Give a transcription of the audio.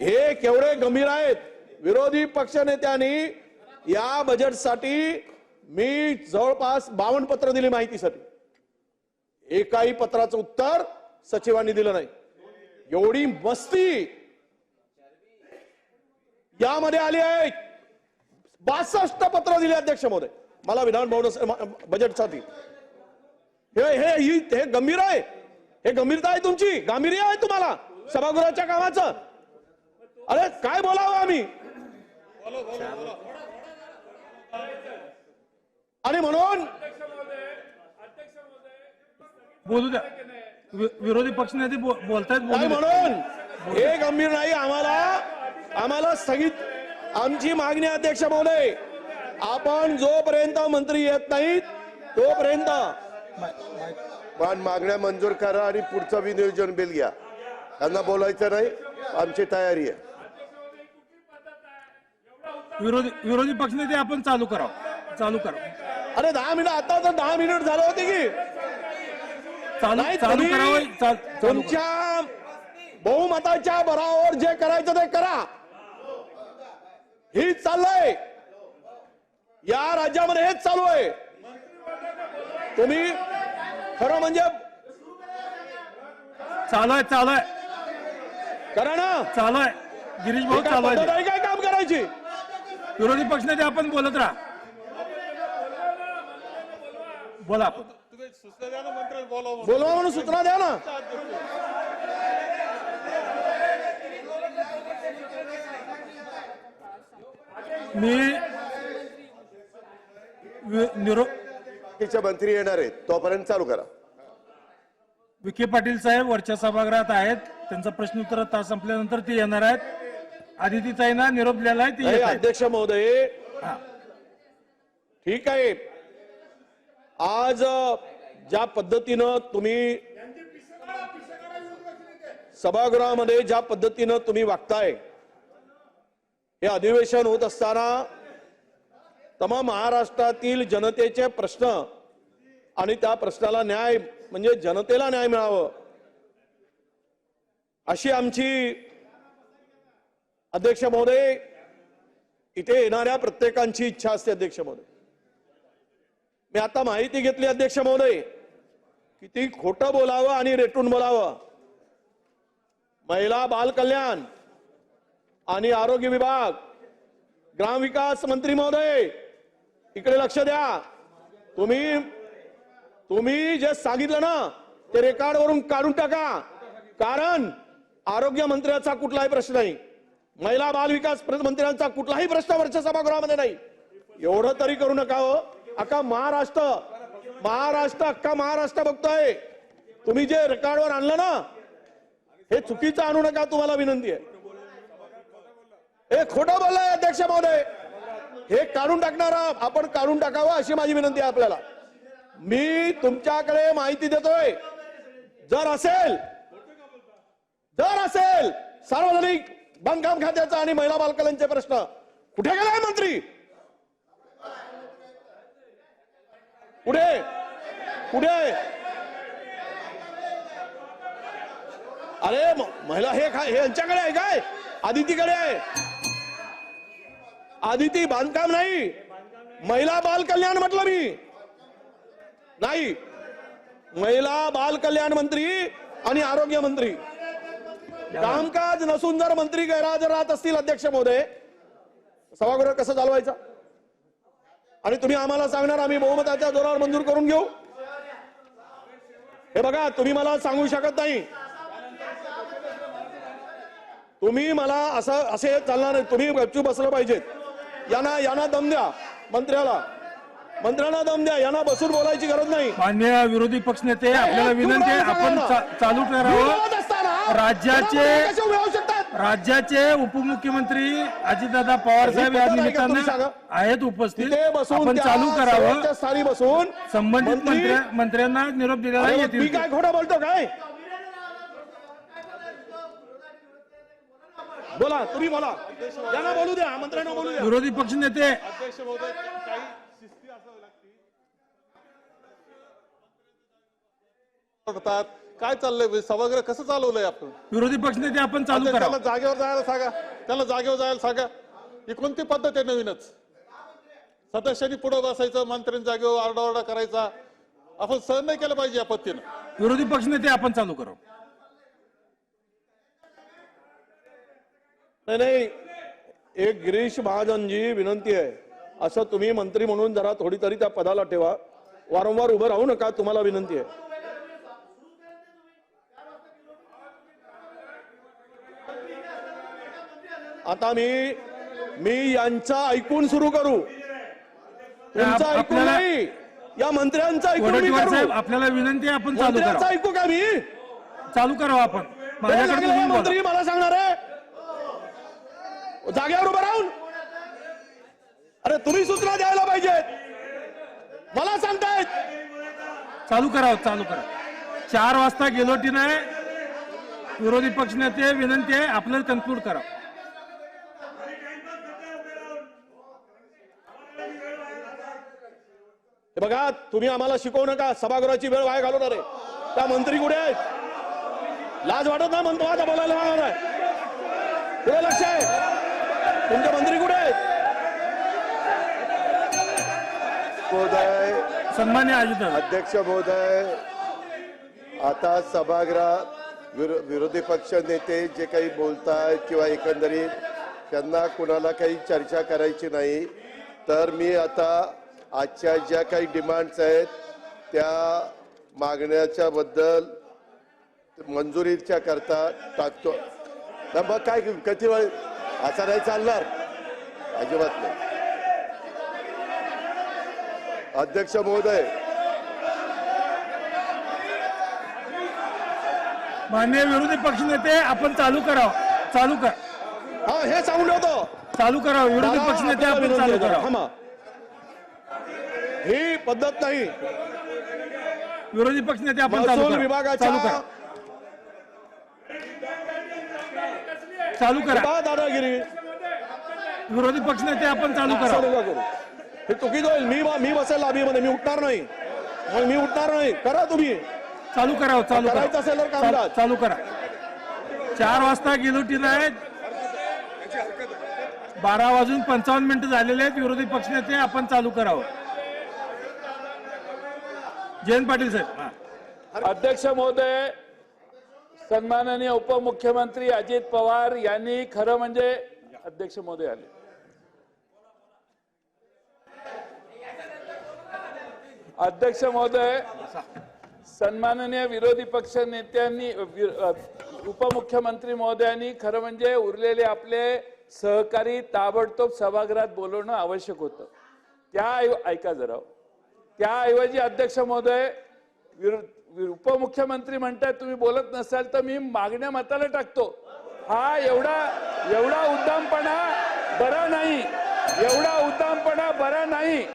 हे केवढे गंभीर आहेत. विरोधी पक्षनेत्यांनी या बजेटसाठी मी जवळपास बावन्न पत्र दिली माहितीसाठी. एकाही पत्राचं उत्तर सचिवांनी दिलं नाही. एवढी मस्ती यामध्ये आली आहे. बासष्ट पत्र दिले अध्यक्ष महोदय. मला विधान भवन बजेटसाठी हे हे हे गंभीर आहे. हे गंभीरता आहे तुमची. गांभीर्य आहे तुम्हाला. सभागृहाच्या कामाचं. अरे काय बोलावं आम्ही? आणि म्हणून बोलू द्या. विरोधी पक्षनेते बोलतायत. म्हणून हे गंभीर नाही आम्हाला आम्हाला स्थगित आमची मागणी अध्यक्ष महोदय आपण जोपर्यंत मंत्री येत नाहीत तोपर्यंत. पण मागण्या मंजूर करा आणि पुढचं विनियोजन बिल घ्या. त्यांना बोलायचं नाही आमची तयारी आहे. विरोधी विरोधी पक्षनेते आपण चालू करावं. चालू करा अरे दहा मिनिट आता तर दहा मिनिट झाले होते की. चालू नाही चालू तुम्ही करावं चा- चालू करा. तुमच्या बहुमताच्या बरावर जे करायचं ते करा. ही चाललंय. या राज्यामध्ये हेच चालू आहे. तुम्ही खरं म्हणजे चालू आहे चालू आहे. करा ना. चालू आहे. गिरीश भाऊ चालू आहे. पद्धत ते. आहे काय काम करायची? विरोधी पक्षनेते आपण बोलत राहा. बोला बोलवा म्हणून. सूचना द्या ना. मी वि- निरो मंत्री येणार आहेत तोपर्यंत चालू करा. विखे पाटील साहेब वरच्या सभागृहात आहेत. त्यांचा प्रश्नोत्तर तास संपल्यानंतर ते येणार आहेत. आदितीताईंना निरोप दिलेला आहे हे. अध्यक्ष महोदय. ठीक आहे आज ज्या पद्धतीनं तुम्ही सभागृहामध्ये ज्या पद्धतीनं तुम्ही वागताय हे अधिवेशन होत असताना तमाम महाराष्ट्रातील जनतेचे प्रश्न आणि त्या प्रश्नाला न्याय म्हणजे जनतेला न्याय मिळावं अशी आमची अध्यक्ष महोदय इथे येणाऱ्या प्रत्येकांची इच्छा असते अध्यक्ष महोदय. मी आता माहिती घेतली अध्यक्ष महोदय किती खोटं बोलावं आणि रेटून बोलावं. महिला बाल कल्याण आणि आरोग्य विभाग ग्रामविकास मंत्री महोदय इकडे लक्ष द्या. तुम्ही तुम्ही जे सांगितलं ना ते रेकॉर्ड वरून काढून टाका. कारण आरोग्य मंत्र्याचा कुठलाही प्रश्न नाही. महिला बालविकास मंत्र्यांचा कुठलाही प्रश्न वरच्या सभागृहामध्ये नाही. एवढं तरी करू नका हो. अख्खा महाराष्ट्र महाराष्ट्र अख्खा महाराष्ट्र बघतोय. तुम्ही जे रेकॉर्डवर आणलं ना हे चुकीचं आणू नका तुम्हाला विनंती आहे. हे खोटं बोललंय अध्यक्ष महोदय. हे काढून टाकणारा आपण काढून टाकावं अशी माझी विनंती आहे आपल्याला. मी तुमच्याकडे माहिती देतोय. जर असेल जर असेल सार्वजनिक बांधकाम खात्याचा आणि महिला बालकल्याणचे प्रश्न. कुठे गेलाय मंत्री? कुठे? कुठे? अरे महिला हे काय हे यांच्याकडे आहे काय? आदितीकडे आहे. आदिती बांधकाम नाही. महिला बाल कल्याण म्हटलं मी. नाही. महिला बाल कल्याण मंत्री आणि आरोग्य मंत्री. कामकाज नसून जर मंत्री गैरहजर राहत असतील अध्यक्ष महोदय सभागृह कसं चालवायचं? आणि तुम्ही आम्हाला सांगणार आम्ही बहुमताच्या जोरावर मंजूर करून घेऊ? हे बघा तुम्ही मला सांगू शकत नाही. तुम्ही मला असं असे चालणार नाही. तुम्ही गपचूप बसलं पाहिजेत. यांना यांना दम द्या मंत्र्याला. मंत्र्यांना दम द्या यांना बसून बोलायची गरज नाही. मान्य विरोधी पक्षनेते आपल्याला विनंती आहे आपण चालू असताना राज्याचे- राज्याचे उपमुख्यमंत्री अजितदादा पवार साहेब या निमित्तानं? आहेत उपस्थित. तिथे बसून आपण चालू करावं. स्थानी बसून संबंधित मंत्री- मंत्र्या मंत्र्यांना निरोप दिलेला येतील. काय खोटं बोलतो काय? बोला तुम्ही बोला. यांना बोलू द्या मंत्र्यांना बोलू द्या. विरोधी पक्षनेते करतात. काय चाललंय? सभागृह कसं चालवलंय आपण? विरोधी पक्षनेते आपण चालू करा त्याला जागेवर जायला सांगा. त्याला जागेवर जायला सांगा. ही कोणती पद्धत आहे नवीनच? सदस्यांनी पुढे बसायचं मंत्र्यांनी जागेवर आरडाओरडा करायचा. आपण सहन नाही केलं पाहिजे या पद्धतीनं. विरोधी पक्षनेते आपण चालू करा. नाही नाही. एक गिरीश महाजनजी विनंती आहे. असं तुम्ही मंत्री म्हणून जरा थोडी तरी त्या पदाला ठेवा. वारंवार उभं राहू नका तुम्हाला विनंती आहे. आता मी मी यांचा ऐकून सुरू करू. तुमचं ऐकून नाही. या मंत्र्यांचं ऐकून आपल्याला विनंती आहे आपण मंत्र्यांचं ऐकू का मी? चालू करावं आपण. मंत्री मला सांगणार आहे? जागेवर उभं राहून. अरे तुम्ही सूचना द्यायला पाहिजेत मला सांगतायत. चालू करा चालू करा चार वाजता गेलोटी नाही. विरोधी पक्षनेते विनंती आहे आपल्याला कन्क्लूड करा बघा तुम्ही आम्हाला शिकवू नका. सभागृहाची वेळ वाया घालवणार आहे. त्या मंत्री कुठे आहेत? लाज वाटत नाही म्हणतो आता बोलायला लागणार आहे. पुढे लक्ष आहे. तुमचे मंत्री कुठे आहेत? महोदय. अध्यक्ष महोदय आता सभागृहात विरो विरोधी पक्ष नेते जे काही बोलतायत किंवा एकंदरीत त्यांना कुणाला काही चर्चा करायची नाही तर मी आता आजच्या ज्या काही डिमांड्स आहेत त्या मागण्याच्या बद्दल मंजुरीच्या करता टाकतो. मग काय किती वेळ? असं नाही चालणार. अजिबात नाही. अध्यक्ष महोदय. मान्य विरोधी पक्षनेते आपण चालू करावं. चालू करा. हा हे सांगून ठेवतो. चालू करा विरोधी पक्षनेते आपल्याला आपण चालू करा. ही पद्धत नाही. विरोधी पक्षनेते आपण चालू महसूल करा. विभागाच्या चालू करा. चालू करा. बा दादागिरी. विरोधी पक्षनेते आपण चालू असं करा. नका करू हे चुकीचं होईल मी मी बसेल लाभीमध्ये मी उठणार नाही. मग मी उठणार नाही. करा तुम्ही. चालू करा चालू करायचं करा असेल तर कामकाज. चाल- चालू करा. चार वाजता गेलोटीला आहेत बारा वाजून पंचावन्न मिनिटं झालेले आहेत. विरोधी पक्षनेते आपण चालू करावं जयंत पाटील साहेब. अध्यक्ष महोदय सन्माननीय उपमुख्यमंत्री अजित पवार यांनी खरं म्हणजे अध्यक्ष महोदय आले. अध्यक्ष महोदय सन्माननीय विरोधी पक्ष नेत्यांनी उपमुख्यमंत्री महोदयांनी खरं म्हणजे उरलेले आपले सहकारी ताबडतोब सभागृहात बोलवणं आवश्यक होतं. त्या ऐका जरा. त्याऐवजी अध्यक्ष महोदय उपमुख्यमंत्री म्हणताय तुम्ही बोलत नसाल तर मी मागण्या मताला टाकतो. हा एवढा एवढा उद्दामपणा बरा नाही. एवढा उद्दामपणा बरा नाही.